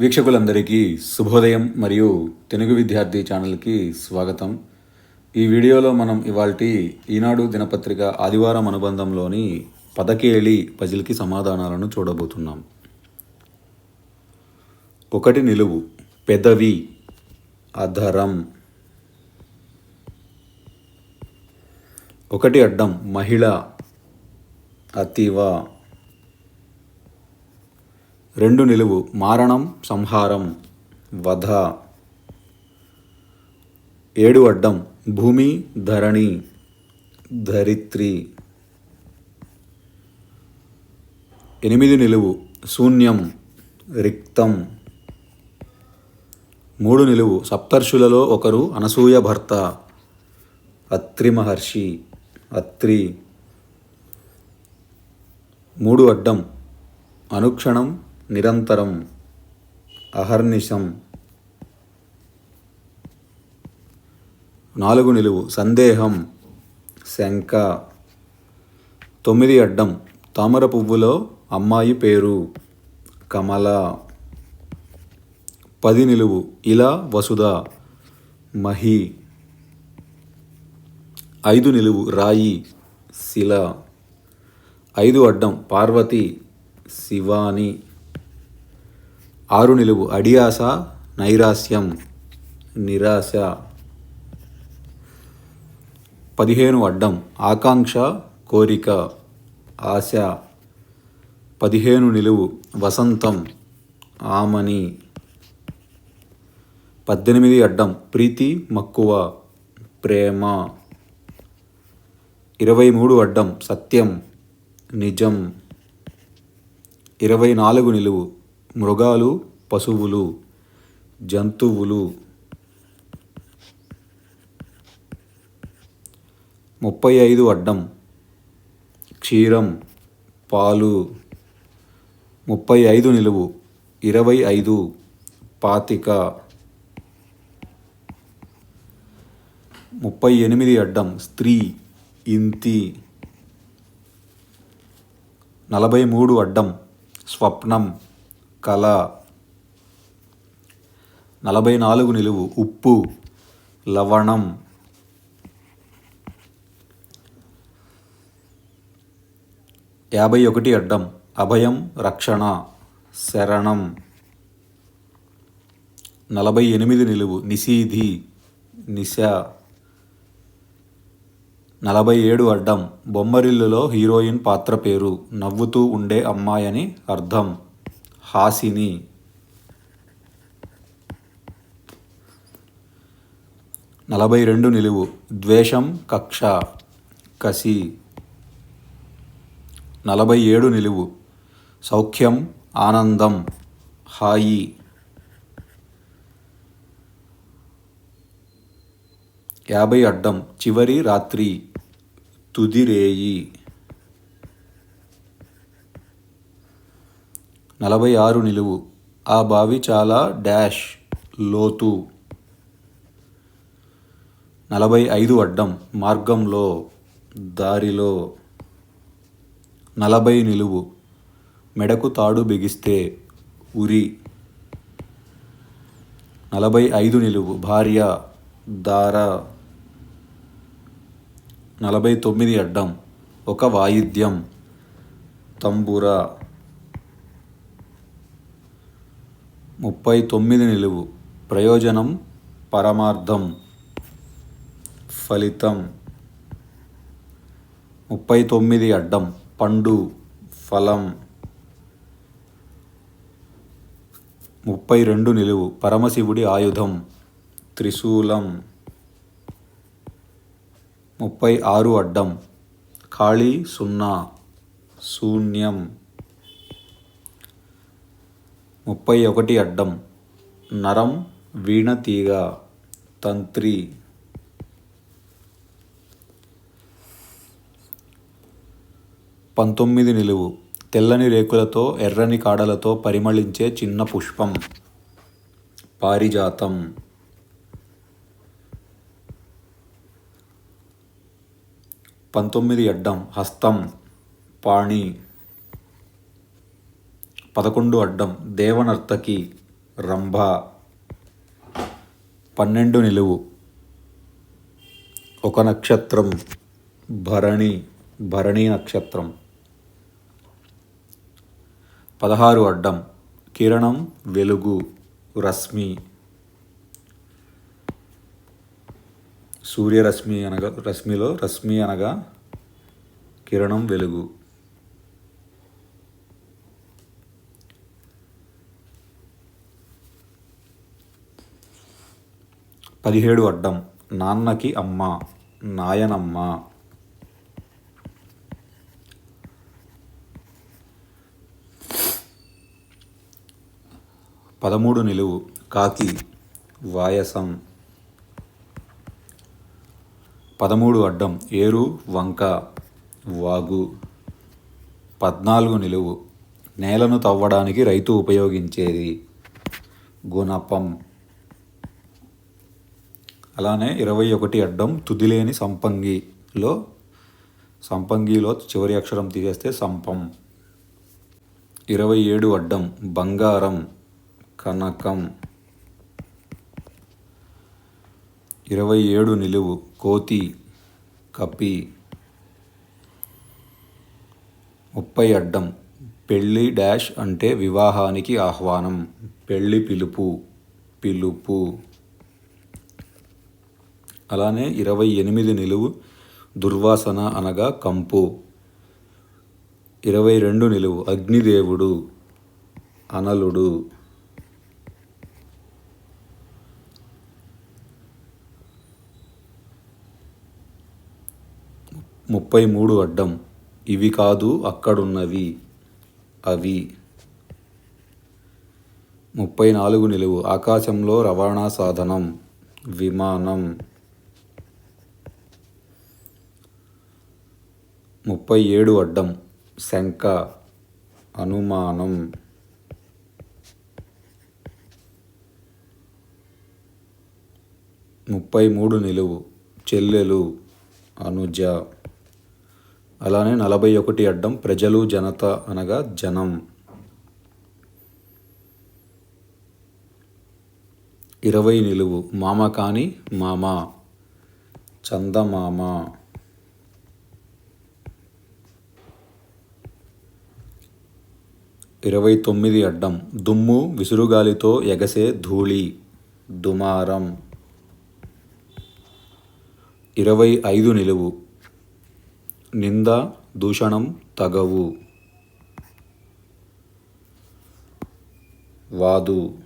వీక్షకులందరికీ శుభోదయం మరియు తెలుగు విద్యార్థి ఛానల్కి స్వాగతం. ఈ వీడియోలో మనం ఇవాల్టి ఈనాడు దినపత్రిక ఆదివారం అనుబంధంలోని పదకేళి పజిల్కి సమాధానాలను చూడబోతున్నాం. ఒకటి నిలువు పెదవి అధరం. ఒకటి అడ్డం మహిళ అతివ. రెండు నిలువు. మారణం సంహారం వధ. ఏడు అడ్డం. భూమి ధరణి ధరిత్రి. ఎనిమిది నిలువు. శూన్యం రిక్తం. మూడు నిలువు. సప్తర్షులలో ఒకరు అనసూయ భర్త. అత్రి మహర్షి అత్రి. మూడు అడ్డం. అనుక్షణం నిరంతరం అహర్నిశం. నాలుగు నిలువు సందేహం శంక తొమ్మిది అడ్డం తామర పువ్వులో అమ్మాయి పేరు కమల. పది నిలువు ఇలా వసుధ మహి. ఐదు నిలువు రాయి శిల. ఐదు అడ్డం పార్వతి శివాని. ఆరు నిలువు. అడియాస నైరాస్యం నిరాశ. పదిహేను అడ్డం. ఆకాంక్ష కోరిక ఆశ. పదిహేను నిలువు. వసంతం ఆమని. పద్దెనిమిది అడ్డం. ప్రీతి మక్కువ ప్రేమ. ఇరవై మూడు అడ్డం. సత్యం నిజం. ఇరవై నాలుగు నిలువు. మృగాలు పశువులు జంతువులు. ముప్పై ఐదు అడ్డం. క్షీరం పాలు. ముప్పై ఐదు నిలువు. ఇరవై ఐదు పాతిక. ముప్పై ఎనిమిది అడ్డం. స్త్రీ ఇంతి. నలభై మూడు అడ్డం. స్వప్నం. కళ. నలభై నాలుగు నిలువు. ఉప్పు. లవణం. యాభై ఒకటి అడ్డం. అభయం రక్షణ. శరణం. నలభై ఎనిమిది నిలువు. నిశీధి. నిశ. నలభై ఏడు అడ్డం. బొమ్మరిల్లులో హీరోయిన్ పాత్ర పేరు. నవ్వుతూ ఉండే అమ్మాయని అర్థం. హాసిని. నలభై రెండు నిలువు. ద్వేషం కక్ష కసి. నలభై ఏడు నిలువు. సౌఖ్యం ఆనందం హాయి. యాభై అడ్డం. చివరి రాత్రి తుదిరేయి. నలభై ఆరు నిలువు. ఆ బావి చాలా డాష్ లోతు. నలభై ఐదు అడ్డం మార్గంలో దారిలో. నలభై నిలువు. మెడకు తాడు బిగిస్తే ఉరి. నలభై ఐదు నిలువు. భార్య దార. నలభై తొమ్మిది అడ్డం. ఒక వాయిద్యం. తంబురా. ముప్పై తొమ్మిది నిలువు. ప్రయోజనం పరమార్థం. ఫలితం. ముప్పై తొమ్మిది అడ్డం. పండు. ఫలం. ముప్పై రెండు నిలువు. పరమశివుడి ఆయుధం. త్రిశూలం. ముప్పై ఆరు అడ్డం. ఖాళీ సున్నా. శూన్యం. ముప్పై ఒకటి అడ్డం. నరం వీణ తీగ తంత్రి. పంతొమ్మిది నిలువు. తెల్లని రేకులతో ఎర్రని కాడలతో పరిమళించే చిన్న పుష్పం. పారిజాతం. పంతొమ్మిది అడ్డం. హస్తం. పాణి. పదకొండు అడ్డం దేవనర్తకి రంభ. పన్నెండు నిలువు. ఒక నక్షత్రం భరణి భరణి నక్షత్రం. పదహారు అడ్డం కిరణం వెలుగు రశ్మి. సూర్యరశ్మి అనగా రశ్మిలో రశ్మి అనగా కిరణం వెలుగు. పదిహేడు అడ్డం. నాన్నకి అమ్మ నాయనమ్మ. పదమూడు నిలువు. కాకి వాయసం. పదమూడు అడ్డం. ఏరు వంక. వాగు. పద్నాలుగు నిలువు. నేలను తవ్వడానికి రైతు ఉపయోగించేది. గుణపం. అలానే ఇరవై ఒకటి అడ్డం తుదిలేని సంపంగిలో సంపంగిలో చివరి అక్షరం తీసేస్తే సంపం. ఇరవై ఏడు అడ్డం బంగారం కనకం. ఇరవై ఏడు నిలువు కోతి కపి. ముప్పై అడ్డం పెళ్ళి డాష్ అంటే వివాహానికి ఆహ్వానం పెళ్ళి పిలుపు పిలుపు. అలానే ఇరవై ఎనిమిది నిలువు దుర్వాసన అనగా కంపు. ఇరవై రెండు నిలువు అగ్నిదేవుడు అనలుడు. ముప్పై మూడు అడ్డం. ఇవి కాదు అక్కడున్నవి అవి. ముప్పై నాలుగు నిలువు ఆకాశంలో రవాణా సాధనం విమానం. ముప్పై ఏడు అడ్డం. శంక అనుమానం. ముప్పై మూడు నిలువు. చెల్లెలు అనుజ. అలానే నలభై ఒకటి అడ్డం. ప్రజలు జనత అనగా జనం. ఇరవై నిలువు. మామ కాని మామ. చందమామ. ఇరవై తొమ్మిది అడ్డం. దుమ్ము విసురుగాలితో ఎగసే ధూళి. దుమారం. ఇరవై ఐదు నిలువు. నింద దూషణం తగవు. వాదు.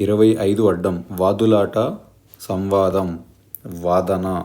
ఇరవై ఐదు అడ్డం. వాదులాట సంవాదం. వాదన.